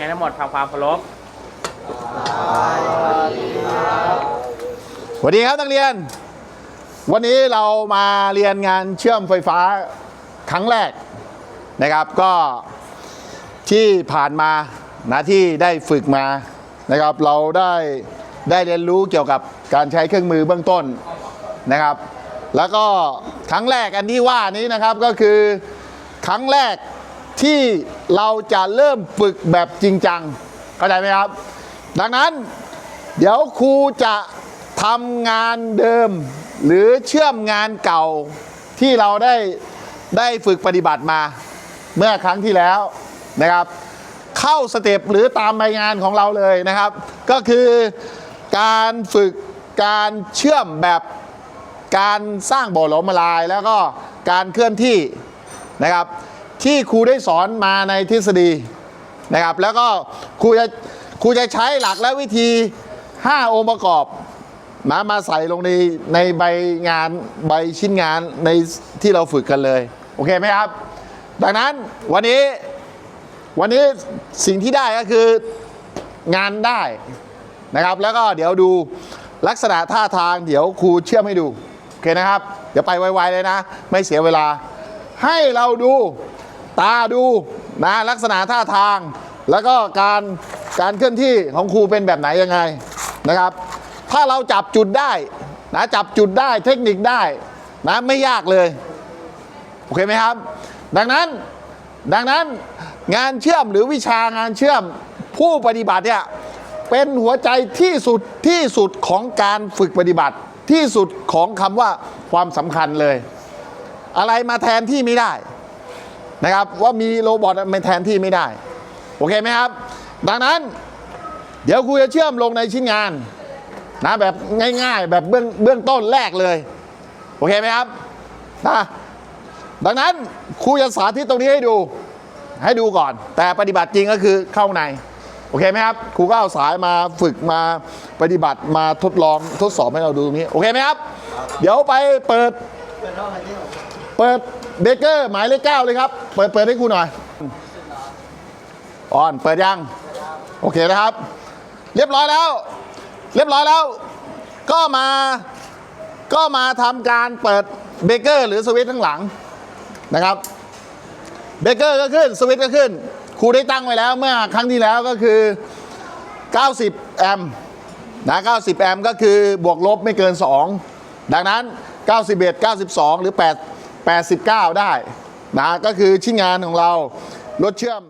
รียนทั้งหมดทำความเคารพสวัสดีครับนักเรียน วันนี้เรามาเรียนงานเชื่อมไฟฟ้าครั้งแรกนะครับก็ที่ผ่านมานะที่ได้ฝึกมานะครับ เราได้ได้เรียนรู้เกี่ยวกับการใช้เครื่องมือเบื้องต้นนะครับ แล้วก็ครั้งแรกอันที่ว่านี้นะครับก็คือครั้งแรก ที่เราจะเริ่มฝึกแบบจริงจังเข้าใจไหมครับ ดังนั้นเดี๋ยวครูจะทำงานเดิม หรือเชื่อมงานเก่าที่เราได้ได้ฝึกปฏิบัติมาเมื่อครั้งที่แล้วนะครับ เข้าสเต็ปหรือตามใบงานของเราเลยนะครับ ก็คือการฝึกการเชื่อมแบบการสร้างบ่อหลอมละลาย แล้วก็การเคลื่อนที่นะครับ ที่ครูได้สอนมาในทฤษฎีนะครับ แล้วก็ครูจะครูจะใช้หลักและวิธี 5 องค์ประกอบมามาใส่ลงในในใบงานใบชิ้นงานในที่เราฝึกกันเลย โอเคไหมครับ ดังนั้นวันนี้วันนี้สิ่งที่ได้ก็คืองานได้นะครับ แล้วก็เดี๋ยวดูลักษณะท่าทางเดี๋ยวครูเชื่อมให้ดู โอเคนะครับ เดี๋ยวไปไวๆเลยนะ ไม่เสียเวลา ให้เราดู ตาดูนะลักษณะท่าทาง แล้วก็การการเคลื่อนที่ของครูเป็นแบบไหนยังไงนะครับ ถ้าเราจับจุดได้นะจับจุดได้เทคนิคได้นะไม่ยากเลยโอเคไหมครับ ดังนั้นดังนั้นงานเชื่อมหรือวิชางานเชื่อมผู้ปฏิบัติเนี่ยเป็นหัวใจที่สุดที่สุดของการฝึกปฏิบัติที่สุดของคำว่าความสำคัญเลย อะไรมาแทนที่ไม่ได้ นะครับว่ามีโรบอทมาแทนที่ไม่ได้ โอเคไหมครับ ดังนั้น เดี๋ยวครูจะเชื่อมลงในชิ้นงานนะแบบง่ายๆ แบบเบื้องเบื้องต้นแรกเลย โอเคไหมครับนะดังนั้นครูจะสาธิตตรงนี้ให้ดู ให้ดูก่อน แต่ปฏิบัติจริงก็คือเข้าใน โอเคไหมครับครูก็เอาสายมาฝึกมาปฏิบัติมาทดลองทดสอบให้เราดูตรงนี้ โอเคไหมครับ เดี๋ยวไปเปิด เปิดเบเกอร์หมายเลขเก้าเลยครับ เปิดเปิดให้ครูหน่อยออนเปิดยัง โอเคนะครับ เรียบร้อยแล้ว เรียบร้อยแล้ว ก็มาก็มาทำการเปิดเบเกอร์หรือสวิตช์ข้างหลังนะครับเบเกอร์ก็ขึ้นสวิตช์ก็ขึ้นครูได้ตั้งไว้แล้วเมื่อครั้งที่แล้วก็คือ 90 แอมป์นะ 90 แอมป์ก็คือบวกลบไม่เกิน 2 ดังนั้น 91 92 หรือ 8 89 ได้นะก็คือชิ้นงานของเรารถเชื่อม